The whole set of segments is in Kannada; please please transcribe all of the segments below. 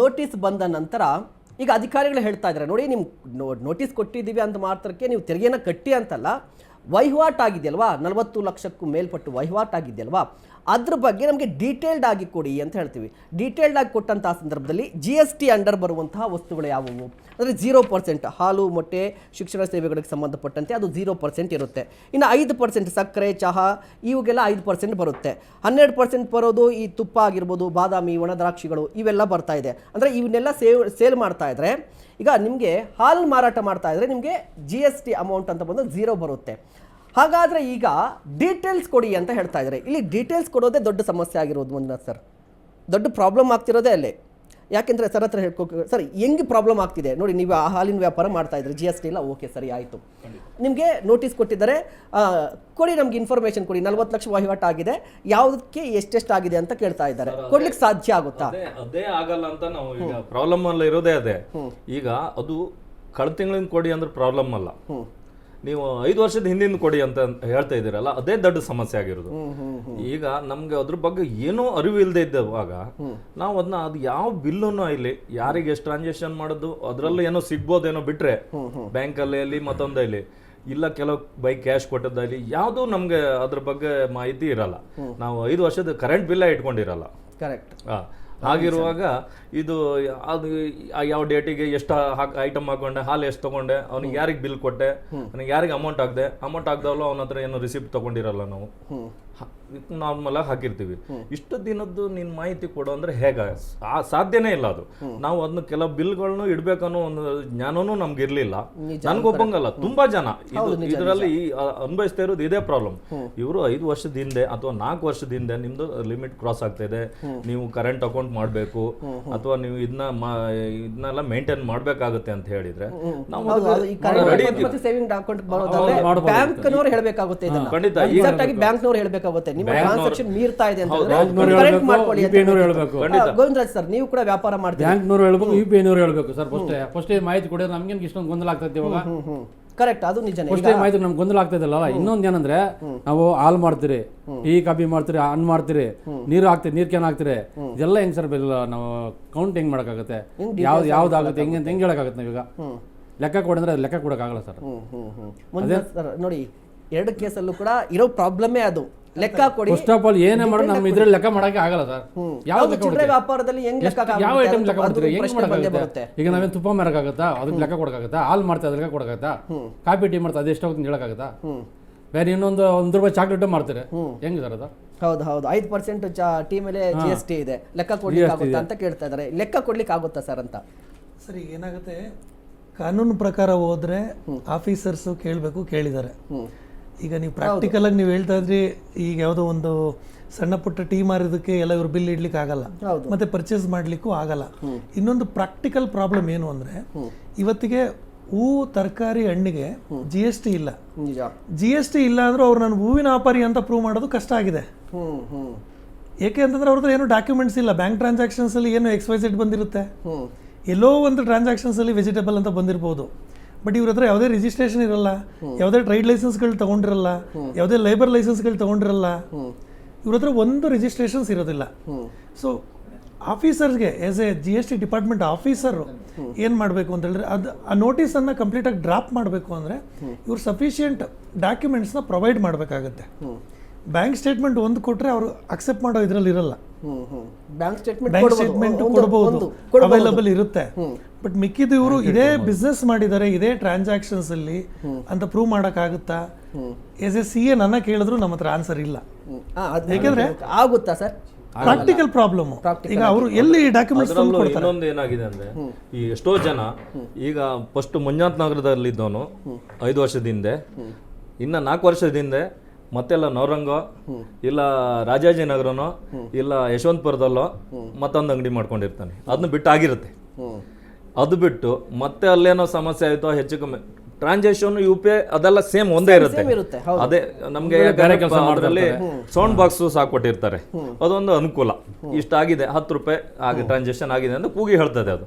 ನೋಟಿಸ್ ಬಂದ ನಂತರ ಈಗ ಅಧಿಕಾರಿಗಳು ಹೇಳ್ತಾ ಇದ್ದಾರೆ, ನೋಡಿ ನಿಮ್ಮ ನೋಟಿಸ್ ಕೊಟ್ಟಿದ್ದೀವಿ ಅಂತ ಮಾತ್ರಕ್ಕೆ ನೀವು ತೆರಿಗೆನ ಕಟ್ಟಿ ಅಂತಲ್ಲ ವಹಿವಾಟಾಗಿದೆಯಲ್ವಾ ನಲವತ್ತು ಲಕ್ಷಕ್ಕೂ ಮೇಲ್ಪಟ್ಟು ವಹಿವಾಟಾಗಿದೆಯಲ್ವಾ ಅದ್ರ ಬಗ್ಗೆ ನಮಗೆ ಡೀಟೇಲ್ಡ್ ಆಗಿ ಕೊಡಿ ಅಂತ ಹೇಳ್ತೀವಿ. ಡೀಟೇಲ್ಡ್ ಆಗಿ ಕೊಟ್ಟಂತಹ ಸಂದರ್ಭದಲ್ಲಿ ಜಿ ಅಂಡರ್ ಬರುವಂತಹ ವಸ್ತುಗಳು ಯಾವುವು? ಅಂದರೆ ಜೀರೋ ಪರ್ಸೆಂಟ್ ಹಾಲು, ಮೊಟ್ಟೆ, ಶಿಕ್ಷಣ ಸೇವೆಗಳಿಗೆ ಸಂಬಂಧಪಟ್ಟಂತೆ ಅದು ಜೀರೋ ಪರ್ಸೆಂಟ್ ಇರುತ್ತೆ. ಇನ್ನು ಐದು ಪರ್ಸೆಂಟ್ ಸಕ್ಕರೆ, ಚಹಾ, ಇವುಗೆಲ್ಲ ಐದು ಪರ್ಸೆಂಟ್ ಬರುತ್ತೆ. ಹನ್ನೆರಡು ಪರ್ಸೆಂಟ್ ಬರೋದು ಈ ತುಪ್ಪ ಆಗಿರ್ಬೋದು, ಬಾದಾಮಿ, ಒಣ ದ್ರಾಕ್ಷಿಗಳು, ಇವೆಲ್ಲ ಬರ್ತಾ ಇದೆ. ಅಂದರೆ ಇವನ್ನೆಲ್ಲ ಸೇವ್, ಸೇಲ್ ಮಾಡ್ತಾ ಇದ್ದರೆ ಈಗ ನಿಮಗೆ ಹಾಲು ಮಾರಾಟ ಮಾಡ್ತಾ ಇದ್ದರೆ ನಿಮಗೆ ಜಿ ಎಸ್ ಟಿ ಅಮೌಂಟ್ ಅಂತ ಬಂದು ಝೀರೋ ಬರುತ್ತೆ. ಹಾಗಾದರೆ ಈಗ ಡೀಟೇಲ್ಸ್ ಕೊಡಿ ಅಂತ ಹೇಳ್ತಾ ಇದ್ದಾರೆ. ಇಲ್ಲಿ ಡೀಟೇಲ್ಸ್ ಕೊಡೋದೇ ದೊಡ್ಡ ಸಮಸ್ಯೆ ಆಗಿರೋದು ಮುಂದಿನ ಸರ್. ದೊಡ್ಡ ಪ್ರಾಬ್ಲಮ್ ಆಗ್ತಿರೋದೇ ಅಲ್ಲೇ. ಯಾಕೆಂದರೆ ಸರ್ ಹತ್ರ ಹೇಳ್ಕೊ ಸರ್ ಹೆಂಗೆ ಪ್ರಾಬ್ಲಮ್ ಆಗ್ತಿದೆ? ನೋಡಿ ನೀವು ಆ ಹಾಲಿನ ವ್ಯಾಪಾರ ಮಾಡ್ತಾ ಇದ್ರಿ ಜಿ ಎಸ್ ಟಿ ಇಲ್ಲ ಓಕೆ ಸರಿ ಆಯಿತು. ನಿಮಗೆ ನೋಟಿಸ್ ಕೊಟ್ಟಿದ್ದಾರೆ ಕೊಡಿ ನಮ್ಗೆ ಇನ್ಫಾರ್ಮೇಷನ್ ಕೊಡಿ ನಲ್ವತ್ತು ಲಕ್ಷ ವಹಿವಾಟು ಆಗಿದೆ ಯಾವುದಕ್ಕೆ ಎಷ್ಟೆಷ್ಟು ಆಗಿದೆ ಅಂತ ಕೇಳ್ತಾ ಇದ್ದಾರೆ. ಕೊಡ್ಲಿಕ್ಕೆ ಸಾಧ್ಯ ಆಗುತ್ತಾ? ಅದೇ ಆಗಲ್ಲ ಅಂತ ನಾವು ಈಗ ಪ್ರಾಬ್ಲಮ್ ಅಲ್ಲ ಇರೋದೇ ಅದೇ. ಈಗ ಅದು ಕಳೆದ ತಿಂಗಳಿಂದ ಕೊಡಿ ಅಂದ್ರೆ ಪ್ರಾಬ್ಲಮ್ ಅಲ್ಲ. ನೀವು ಐದು ವರ್ಷದ ಹಿಂದಿನ ಕೊಡಿ ಅಂತ ಹೇಳ್ತಾ ಇದ್ದೀರಲ್ಲ ಅದೇ ದೊಡ್ಡ ಸಮಸ್ಯೆ ಆಗಿರೋದು. ಈಗ ನಮ್ಗೆ ಅದ್ರ ಬಗ್ಗೆ ಏನೂ ಅರಿವು ಇಲ್ಲದೆ ಇದ್ದವಾಗ ನಾವು ಅದನ್ನ ಅದು ಯಾವ ಬಿಲ್ಲನ್ನು ಇಲ್ಲಿ ಯಾರಿಗೆ ಎಷ್ಟು ಟ್ರಾನ್ಸಾಕ್ಷನ್ ಮಾಡೋದು ಅದರಲ್ಲೂ ಏನೋ ಸಿಗ್ಬೋದೇನೋ ಬಿಟ್ರೆ ಬ್ಯಾಂಕಲ್ಲಿ ಅಲ್ಲಿ ಮತ್ತೊಂದಲ್ಲಿ ಇಲ್ಲ ಕೆಲವು ಬೈಕ್ ಕ್ಯಾಶ್ ಕೊಟ್ಟದಲ್ಲಿ ಯಾವುದೂ ನಮ್ಗೆ ಅದ್ರ ಬಗ್ಗೆ ಮಾಹಿತಿ ಇರಲ್ಲ. ನಾವು ಐದು ವರ್ಷದ ಕರೆಂಟ್ ಬಿಲ್ಲ ಇಟ್ಕೊಂಡಿರಲ್ಲ. ಕರೆಕ್ಟ್ ಆ, ಹಾಗಿರುವಾಗ ಇದು ಅದು ಯಾವ ಡೇಟಿಗೆ ಎಷ್ಟು ಐಟಮ್ ಹಾಕೊಂಡೆ ಹಾಲು ಎಷ್ಟು ತಗೊಂಡೆ ಅವ್ನಿಗೆ ಯಾರಿಗೆ ಬಿಲ್ ಕೊಟ್ಟೆ ಅವ್ನಿಗೆ ಯಾರಿಗೆ ಅಮೌಂಟ್ ಹಾಕ್ದೆ ಅಮೌಂಟ್ ಹಾಕ್ದವಲ್ಲ ಅವನ ಹತ್ರ ಏನು ರಿಸಿಪ್ಟ್ ತಗೊಂಡಿರಲ್ಲ ನಾವು. ನಾರ್ಮಲ್ ಆಗಿ ಹಾಕಿರ್ತೀವಿ. ಇಷ್ಟು ದಿನದ್ದು ನಿನ್ ಮಾಹಿತಿ ಕೊಡು ಅಂದ್ರೆ ಹೇಗ? ಆ ಸಾಧ್ಯನೇ ಇಲ್ಲ ಅದು. ನಾವು ಅದನ್ನ ಕೆಲವು ಬಿಲ್ಗಳನ್ನು ಇಡ್ಬೇಕನ್ನೋ ಒಂದು ಜ್ಞಾನನೂ ನಮ್ಗೆ ಇರ್ಲಿಲ್ಲ ನನ್ಗೊಬ್ಬಂಗಲ್ಲ ತುಂಬಾ ಜನ. ಇದು ಇದರಲ್ಲಿ ಅನುಭವಿಸ್ತಾ ಇರೋದು ಇದೇ ಪ್ರಾಬ್ಲಮ್ ಇವರು ಐದು ವರ್ಷದ ಹಿಂದೆ ಅಥವಾ ನಾಲ್ಕು ವರ್ಷದ ಹಿಂದೆ ನಿಮ್ದು ಲಿಮಿಟ್ ಕ್ರಾಸ್ ಆಗ್ತಾ ಇದೆ. ನೀವು ಕರೆಂಟ್ ಅಕೌಂಟ್ ಮಾಡಬೇಕು ಅಥವಾ ನೀವು ಇದನ್ನ ಇದನ್ನೆಲ್ಲ ಮೇಂಟೈನ್ ಮಾಡಬೇಕಾಗುತ್ತೆ ಅಂತ ಹೇಳಿದ್ರೆ ನಾವು ಸೇವಿಂಗ್ ಅಕೌಂಟ್ ಬರೋದಾದ್ರೆ ಬ್ಯಾಂಕ್ನವ್ರು ಹೇಳಬೇಕಾಗುತ್ತೆ ಇದನ್ನ. ಖಂಡಿತ. ಆಗಿ ಹೇಳಬೇಕಾಗುತ್ತೆ. ನಿಮ್ಮ ಟ್ರಾನ್ಸಾಕ್ಷನ್ ಮೀರ್ತಾ ಇದೆ ಅಂತ ಬ್ಯಾಂಕ್ನವ್ರು ಕರೆಕ್ಟ್ ಮಾಡ್ಕೊಳ್ಳಿ ನವ್ರು. ಗೋವಿಂದರಾಜ್ ಸರ್ ನೀವು ಕೂಡ ವ್ಯಾಪಾರ ಮಾಡ್ತೀರಿ. ಬ್ಯಾಂಕ್ನವ್ರು ಹೇಳ್ಬೇಕು ಯು ಪಿ ಐನವ್ರು ಹೇಳ್ಬೇಕು ಸರ್ ಫಸ್ಟ್ ಫಸ್ಟ್ ಮಾಹಿತಿ ಕೊಡಿದ್ರೆ ನಮ್ಗೆ ಇಷ್ಟೊಂದು ಗೊಂದಲ ಆಗ್ತದೆ ಇವಾಗ. ಕರೆಕ್ಟ್ ಅದು ನಿಜ ಮಾಹಿತಿ ನಮ್ಗೆ ಗೊಂದಲ ಆಗ್ತದಲ್ಲ ಇನ್ನೊಂದು ಏನಂದ್ರೆ ನಾವು ಹಾಲು ಮಾಡ್ತೀರಿ ಟೀ ಕಾಫಿ ಮಾಡ್ತೀರಿ ಹಣ್ಣು ಮಾಡ್ತೀರಿ ನೀರು ಹಾಕ್ತೀರಿ ನೀರ್ ಕ್ಯಾನ್ ಹಾಕ್ತೀರಿ ಇದೆಲ್ಲ ಹೆಂಗ್ ಸರ್ ನಾವು ಕೌಂಟ್ ಹೆಂಗ್ ಮಾಡಕ್ಕಾಗತ್ತೆ? ಯಾವ್ದು ಯಾವ್ದಾಗುತ್ತೆ ಹೆಂಗೆ ಅಂತ ಹೆಂಗ್ ಹೇಳಕ್ಕಾಗತ್ತೆ ನಾವೀಗ? ಲೆಕ್ಕ ಕೊಡಂದ್ರೆ ಅದು ಲೆಕ್ಕ ಕೊಡಕ್ಕಾಗಲ್ಲ ಸರ್. ಸರ್ ನೋಡಿ ಎರಡು ಕೇಸಲ್ಲೂ ಕೂಡ ಇರೋ ಪ್ರಾಬ್ಲಮೇ ಅದು. ಲೆಕ್ಕ ಕೊಡಿ. ಫಸ್ಟ್ ಆಫ್ ಆಲ್ ಏನೇ ಮಾಡೋದು ನಮ್ಮ ಇದ್ರಲ್ಲಿ ಲೆಕ್ಕ ಮಾಡಕ್ಕೆ ಆಗಲ್ಲ ಸರ್. ಯಾವ ಲೆಕ್ಕ ಚಿಲ್ಲರೆ? ವ್ಯಾಪಾರದಲ್ಲಿ ಹೆಂಗ್ ಲೆಕ್ಕ ಯಾವ? ಐಟಮ್ ಲೆಕ್ಕ ಮಾಡ್ತೀರಿ ಹೆಂಗ್ ಮಾಡಕ್ಕಾಗುತ್ತೆ? ಈಗ ನಾವೇನು ತುಪ್ಪ ಮಾರಕ್ಕಾಗತ್ತಾ ಅದಕ್ಕೆ ಲೆಕ್ಕ ಕೊಡಕ್ಕಾಗತ್ತಾ? ಹಾಲು ಮಾಡ್ತಾ ಅದಕ್ಕೆ ಲೆಕ್ಕ ಕೊಡಕ್ಕಾಗತ್ತಾ? ಕಾಫಿ ಟೀ ಮಾಡ್ತಾ ಅದು ಎಷ್ಟಾಗುತ್ತೆ ಹೇಳಕ್ಕಾಗತ್ತಾ? ಬೇರೆ ಇನ್ನೊಂದು ಒಂದು ರೂಪಾಯಿ ಚಾಕ್ಲೇಟ್ ಮಾಡ್ತಾರೆ. ಹೆಂಗ್ ಸರ್ ಅದು? ಹೌದು ಹೌದು. ಐದು ಪರ್ಸೆಂಟ್ ಟೀ ಮೇಲೆ ಜಿ ಎಸ್ ಟಿ ಇದೆ. ಲೆಕ್ಕ ಕೊಡ್ಲಿಕ್ಕೆ ಆಗುತ್ತಾ ಅಂತ ಕೇಳ್ತಾ ಇದ್ದಾರೆ ಲೆಕ್ಕ ಕೊಡ್ಲಿಕ್ಕೆ ಆಗುತ್ತಾ ಸರ್ ಅಂತ? ಸರ್ ಈಗ ಏನಾಗುತ್ತೆ? ಕಾನೂನು ಪ್ರಕಾರ ಹೋದ್ರೆ ಆಫೀಸರ್ಸು ಕೇಳಬೇಕು ಕೇಳಿದ್ದಾರೆ. ಈಗ ನೀವು ಪ್ರಾಕ್ಟಿಕಲ್ ಆಗಿ ನೀವು ಹೇಳ್ತಾ ಇದ್ರಿ ಈಗ ಯಾವುದೋ ಒಂದು ಸಣ್ಣ ಪುಟ್ಟ ಟೀ ಮಾರಿದಕ್ಕೆ ಎಲ್ಲ ಇವ್ರು ಬಿಲ್ ಇಡ್ಲಿಕ್ಕೆ ಆಗಲ್ಲ. ಮತ್ತೆ ಪರ್ಚೇಸ್ ಮಾಡ್ಲಿಕ್ಕೂ ಆಗಲ್ಲ. ಇನ್ನೊಂದು ಪ್ರಾಕ್ಟಿಕಲ್ ಪ್ರಾಬ್ಲಮ್ ಏನು ಅಂದ್ರೆ ಇವತ್ತಿಗೆ ಹೂ ತರಕಾರಿ ಹಣ್ಣಿಗೆ ಜಿ ಎಸ್ ಟಿ ಇಲ್ಲ. ಜಿ ಎಸ್ ಟಿ ಇಲ್ಲ ಅಂದ್ರೆ ಅವ್ರು ನಾನು ಹೂವಿನ ವ್ಯಾಪಾರಿ ಅಂತ ಪ್ರೂವ್ ಮಾಡೋದು ಕಷ್ಟ ಆಗಿದೆ. ಏಕೆ ಅಂತಂದ್ರೆ ಅವ್ರದ್ದು ಏನು ಡಾಕ್ಯುಮೆಂಟ್ಸ್ ಇಲ್ಲ. ಬ್ಯಾಂಕ್ ಟ್ರಾನ್ಸಾಕ್ಷನ್ಸ್ ಅಲ್ಲಿ ಏನು ಎಕ್ಸ್ ವೈ ಝೆಡ್ ಬಂದಿರುತ್ತೆ. ಎಲ್ಲೋ ಒಂದು ಟ್ರಾನ್ಸಾಕ್ಷನ್ಸ್ ಅಲ್ಲಿ ವೆಜಿಟೇಬಲ್ ಅಂತ ಬಂದಿರ್ಬೋದು. ಬಟ್ ಇವ್ರ ಹತ್ರ ಯಾವುದೇ ರಿಜಿಸ್ಟ್ರೇಷನ್ ಇರಲ್ಲ ಯಾವುದೇ ಟ್ರೇಡ್ ಲೈಸೆನ್ಸ್ಗಳು ತಗೊಂಡಿರಲ್ಲ ಯಾವುದೇ ಲೇಬರ್ ಲೈಸೆನ್ಸ್ಗಳು ತಗೊಂಡಿರಲ್ಲ ಇವ್ರ ಹತ್ರ ಒಂದು ರಿಜಿಸ್ಟ್ರೇಷನ್ಸ್ ಇರೋದಿಲ್ಲ. So ಆಫೀಸರ್ಸ್ಗೆ as a G S T department officer ಏನು ಮಾಡಬೇಕು ಅಂತ ಹೇಳಿದ್ರೆ ಅದು ಆ ನೋಟಿಸನ್ನು ಕಂಪ್ಲೀಟಾಗಿ ಡ್ರಾಪ್ ಮಾಡಬೇಕು ಅಂದರೆ ಇವ್ರು ಸಫಿಷಿಯೆಂಟ್ ಡಾಕ್ಯುಮೆಂಟ್ಸ್ನ ಪ್ರೊವೈಡ್ ಮಾಡಬೇಕಾಗತ್ತೆ. ಬ್ಯಾಂಕ್ ಸ್ಟೇಟ್ಮೆಂಟ್ ಒಂದು ಕೊಟ್ಟರೆ ಅವರು ಅಕ್ಸೆಪ್ಟ್ ಮಾಡೋ ಇದರಲ್ಲಿ ಇರಲ್ಲ. ಬ್ಯಾಂಕ್ ಸ್ಟೇಟ್ಮೆಂಟ್ ಕೊಡಬಹುದು ಅವೈಲಬಲ್ ಇರುತ್ತೆ. ಬಟ್ ಮಿಕ್ಕಿದ್ದು ಇವರು ಇದೇ ಬಿಸ್ನೆಸ್ ಮಾಡಿದ್ದಾರೆ ಇದೇ ಟ್ರಾನ್ಸಾಕ್ಷನ್ಸ್ ಅಲ್ಲಿ ಅಂತ ಪ್ರೂವ್ ಮಾಡೋಕ್ಕಾಗುತ್ತಾ? ಎಸ್ ಎಸ್ ಸಿ ಎ ನನ್ನ ಕೇಳಿದ್ರು ನಮ್ಮ ಹತ್ರ ಆನ್ಸರ್ ಇಲ್ಲ. ಯಾಕೆಂದ್ರೆ ಆಗುತ್ತಾ ಸರ್? ಪ್ರಾಕ್ಟಿಕಲ್ ಪ್ರಾಬ್ಲಮ್ ಈಗ ಅವರು ಎಲ್ಲಿ ಡಾಕ್ಯುಮೆಂಟ್ಸ್ ಇನ್ನೊಂದು ಏನಾಗಿದೆ ಅಂದ್ರೆ ಈ ಎಷ್ಟೋ ಜನ ಈಗ ಫಸ್ಟ್ ಮಂಜಾತ್ ನಗರದಲ್ಲಿ ಇದ್ದವನು ಐದು ವರ್ಷದ ಹಿಂದೆ. ಇನ್ನ ನಾಲ್ಕು ವರ್ಷದ ಹಿಂದೆ ಮತ್ತೆಲ್ಲ ನವರಂಗೋ ಇಲ್ಲ ರಾಜಾಜಿನಗರನೋ ಇಲ್ಲ ಯಶವಂತಪುರದಲ್ಲೋ ಮತ್ತೊಂದು ಅಂಗಡಿ ಮಾಡ್ಕೊಂಡಿರ್ತಾನೆ. ಅದನ್ನ ಬಿಟ್ಟು ಆಗಿರುತ್ತೆ ಅದು ಬಿಟ್ಟು ಮತ್ತೆ ಅಲ್ಲೇನೋ ಸಮಸ್ಯೆ ಆಯ್ತೋ ಹೆಚ್ಚು ಕಮ್ಮಿ. ಟ್ರಾನ್ಸಾಕ್ಷನ್ ಯು ಪಿ ಐ ಅದೆಲ್ಲ ಸೇಮ್ ಒಂದೇ ಇರುತ್ತೆ. ಅದೇ ನಮ್ಗೆ ಅದರಲ್ಲಿ ಸೌಂಡ್ ಬಾಕ್ಸ್ ಸಾಕೊಟ್ಟಿರ್ತಾರೆ ಅದೊಂದು ಅನುಕೂಲ. ಇಷ್ಟಾಗಿದೆ ಹತ್ತು ರೂಪಾಯಿ ಆಗಿ ಟ್ರಾನ್ಸಾಕ್ಷನ್ ಆಗಿದೆ ಅಂತ ಕೂಗಿ ಹೇಳ್ತದೆ ಅದು.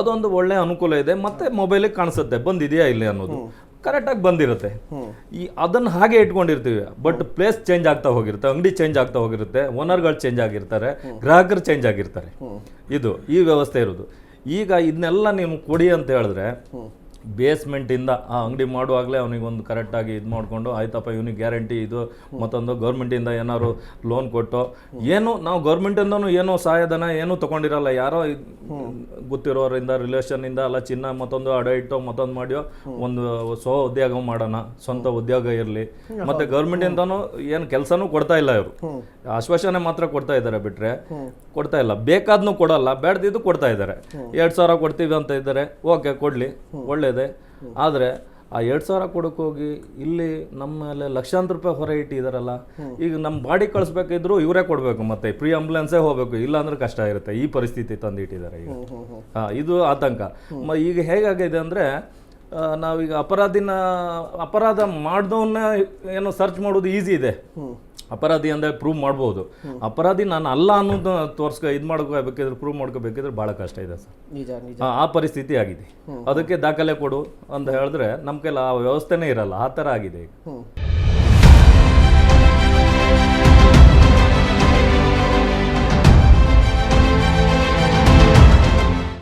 ಅದೊಂದು ಒಳ್ಳೆ ಅನುಕೂಲ ಇದೆ ಮತ್ತೆ ಮೊಬೈಲಿಗೆ ಕಾಣಿಸುತ್ತೆ ಬಂದಿದೆಯಾ ಇಲ್ಲಿ ಅನ್ನೋದು. ಕರೆಕ್ಟಾಗಿ ಬಂದಿರುತ್ತೆ. ಈ ಅದನ್ನ ಹಾಗೆ ಇಟ್ಕೊಂಡಿರ್ತೀವಿ ಬಟ್ ಪ್ಲೇಸ್ ಚೇಂಜ್ ಆಗ್ತಾ ಹೋಗಿರುತ್ತೆ ಅಂಗಡಿ ಚೇಂಜ್ ಆಗ್ತಾ ಹೋಗಿರುತ್ತೆ ಓನರ್ಗಳು ಚೇಂಜ್ ಆಗಿರ್ತಾರೆ ಗ್ರಾಹಕರು ಚೇಂಜ್ ಆಗಿರ್ತಾರೆ. ಇದು ಈ ವ್ಯವಸ್ಥೆ ಇರೋದು. ಈಗ ಇದನ್ನೆಲ್ಲ ನೀವು ಕೊಡಿ ಅಂತ ಹೇಳಿದ್ರೆ ಬೇಸ್ಮೆಂಟಿಂದ ಆ ಅಂಗಡಿ ಮಾಡುವಾಗಲೇ ಅವನಿಗೆ ಒಂದು ಕರೆಕ್ಟಾಗಿ ಇದು ಮಾಡಿಕೊಂಡು, ಆಯ್ತಪ್ಪ, ಇವನಿಗೆ ಗ್ಯಾರಂಟಿ ಇದು, ಮತ್ತೊಂದು ಗೌರ್ಮೆಂಟಿಂದ ಏನಾದ್ರು ಲೋನ್ ಕೊಟ್ಟು. ಏನು, ನಾವು ಗೌರ್ಮೆಂಟಿಂದನೂ ಏನೋ ಸಹಾಯಧನ ಏನೂ ತೊಗೊಂಡಿರಲ್ಲ. ಯಾರೋ ಗೊತ್ತಿರೋರಿಂದ ರಿಲೇಷನ್ನಿಂದ ಅಲ್ಲ, ಚಿನ್ನ ಮತ್ತೊಂದು ಅಡ ಇಟ್ಟು ಮತ್ತೊಂದು ಮಾಡಿಯೋ, ಒಂದು ಸ್ವ ಉದ್ಯೋಗ ಮಾಡೋಣ, ಸ್ವಂತ ಉದ್ಯೋಗ ಇರಲಿ. ಮತ್ತೆ ಗೌರ್ಮೆಂಟಿಂದನೂ ಏನು ಕೆಲಸನೂ ಕೊಡ್ತಾ ಇಲ್ಲ ಇವರು. ಆಶ್ವಾಸನೆ ಮಾತ್ರ ಕೊಡ್ತಾ ಇದ್ದಾರೆ ಬಿಟ್ರೆ, ಕೊಡ್ತಾ ಇಲ್ಲ. ಬೇಕಾದ್ನೂ ಕೊಡಲ್ಲ, ಬೇಡದಿದ್ದು ಕೊಡ್ತಾ ಇದ್ದಾರೆ. ಎರಡು ಸಾವಿರ ಕೊಡ್ತೀವಿ ಅಂತ ಇದ್ದಾರೆ, ಓಕೆ, ಕೊಡಲಿ ಒಳ್ಳೇದೇ ಆದರೆ ಆ ಎರಡು ಸಾವಿರ ಕೊಡಕ್ಕೆ ಹೋಗಿ ಇಲ್ಲಿ ನಮ್ಮ ಮೇಲೆ ಲಕ್ಷಾಂತರ ರೂಪಾಯಿ ಹೊರ ಇಟ್ಟಿದಾರಲ್ಲ ಈಗ ನಮ್ಮ ಬಾಡಿ ಕಳಿಸ್ಬೇಕಿದ್ರು ಇವರೇ ಕೊಡಬೇಕು ಮತ್ತೆ ಪ್ರೀ ಆಂಬುಲೆನ್ಸೇ ಹೋಗಬೇಕು ಇಲ್ಲ ಅಂದ್ರೆ ಕಷ್ಟ ಇರುತ್ತೆ ಈ ಪರಿಸ್ಥಿತಿ ತಂದಿಟ್ಟಿದ್ದಾರೆ ಈಗ. ಹಾಂ ಇದು ಆತಂಕ. ಈಗ ಹೇಗಾಗಿದೆ ಅಂದರೆ ನಾವೀಗ ಅಪರಾಧಿನ ಅಪರಾಧ ಮಾಡಿದವನ್ನ ಏನೋ ಸರ್ಚ್ ಮಾಡೋದು ಈಸಿ ಇದೆ. ಅಪರಾಧಿ ಅಂದರೆ ಪ್ರೂವ್ ಮಾಡ್ಬೋದು. ಅಪರಾಧಿ ನಾನು ಅಲ್ಲ ಅನ್ನೋದು ತೋರಿಸ್ಕ ಇದು ಮಾಡ್ಕೋಬೇಕಿದ್ರೆ ಪ್ರೂವ್ ಮಾಡ್ಕೋಬೇಕಿದ್ರೆ ಭಾಳ ಕಷ್ಟ ಇದೆ ಸರ್. ನಿಜ ನಿಜ. ಆ- ಪರಿಸ್ಥಿತಿ ಆಗಿದೆ. ಅದಕ್ಕೆ ದಾಖಲೆ ಕೊಡು ಅಂತ ಹೇಳಿದ್ರೆ ನಮ್ಮ ಕೈಲಿ ಆ ವ್ಯವಸ್ಥೆನೇ ಇರಲ್ಲ. ಆ ಥರ ಆಗಿದೆ ಈಗ.